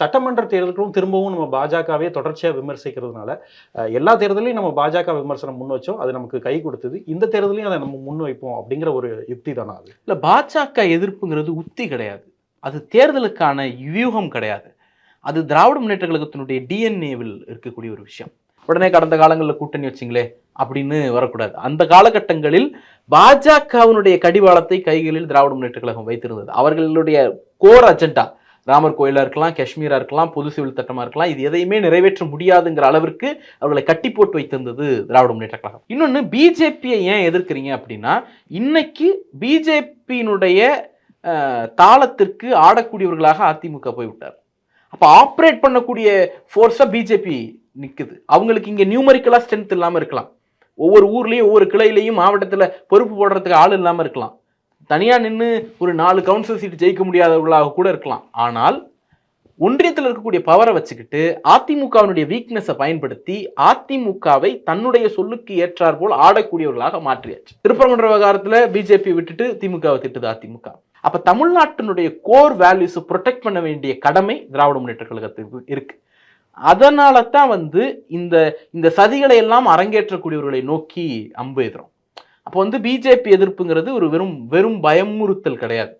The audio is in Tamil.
சட்டமன்ற தேர்தலுக்கும் திரும்பவும் நம்ம பாஜகவே தொடர்ச்சியாக விமர்சிக்கிறதுனால எல்லா தேர்தலையும் நம்ம பாஜக விமர்சனம் முன் வச்சோம். அது நமக்கு கை கொடுத்தது. இந்த தேர்தலையும் அதை நம்ம முன் வைப்போம் அப்படிங்கிற ஒரு யுக்தி தானே அது? இல்லை பாஜக எதிர்ப்புங்கிறது உத்தி கிடையாது. அது தேர்தலுக்கான வியூகம் கிடையாது. அது திராவிட முன்னேற்ற கழகத்தினுடைய டிஎன்ஏவில் இருக்கக்கூடிய ஒரு விஷயம். உடனே கடந்த காலங்களில் கூட்டணி வச்சிங்களே அப்படின்னு வரக்கூடாது. அந்த காலகட்டங்களில் பாஜகவினுடைய கடிவாளத்தை கைகளில் திராவிட முன்னேற்ற கழகம் வைத்திருந்தது. அவர்களுடைய கோர் அஜெண்டா ராமர் கோயிலாக இருக்கலாம் காஷ்மீராக இருக்கலாம் பொது சிவில் திட்டமாக இருக்கலாம் இது எதையுமே நிறைவேற்ற முடியாதுங்கிற அளவிற்கு அவர்களை கட்டி போட்டு வைத்திருந்தது திராவிட முன்னேற்ற கழகம். இன்னொன்று பிஜேபியை ஏன் எதிர்க்கிறீங்க அப்படின்னா இன்னைக்கு பிஜேபியினுடைய தாளத்திற்கு ஆடக்கூடியவர்களாக அதிமுக போய்விட்டார். அப்போ ஆப்ரேட் பண்ணக்கூடிய ஃபோர்ஸாக பிஜேபி நிற்குது அவங்களுக்கு இங்கே நியூமரிக்கலாக ஸ்ட்ரென்த் இல்லாமல் இருக்கலாம். ஒவ்வொரு ஊர்லேயும் ஒவ்வொரு கிளையிலையும் மாவட்டத்தில் பொறுப்பு போடுறதுக்கு ஆள் இல்லாமல் இருக்கலாம். தனியாக நின்று ஒரு நாலு கவுன்சில் சீட்டு ஜெயிக்க முடியாதவர்களாக கூட இருக்கலாம். ஆனால் ஒன்றியத்தில் இருக்கக்கூடிய பவரை வச்சுக்கிட்டு அதிமுகவினுடைய வீக்னஸை பயன்படுத்தி அதிமுகவை தன்னுடைய சொல்லுக்கு ஏற்றார் போல் ஆடக்கூடியவர்களாக மாற்றியாச்சு. திருப்பரங்குன்ற விவகாரத்தில் பிஜேபி விட்டுட்டு திமுகவை திட்டுது அதிமுக. அப்போ தமிழ்நாட்டினுடைய கோர் வேல்யூஸை ப்ரொடெக்ட் பண்ண வேண்டிய கடமை திராவிட முன்னேற்ற கழகத்துக்கு இருக்கு. அதனால தான் வந்து இந்த இந்த சதிகளை எல்லாம் அரங்கேற்றக்கூடியவர்களை நோக்கி அம்பு எதிரும். அப்போ வந்து பிஜேபி எதிர்ப்புங்கிறது ஒரு வெறும் வெறும் பயமுறுத்தல் கிடையாது.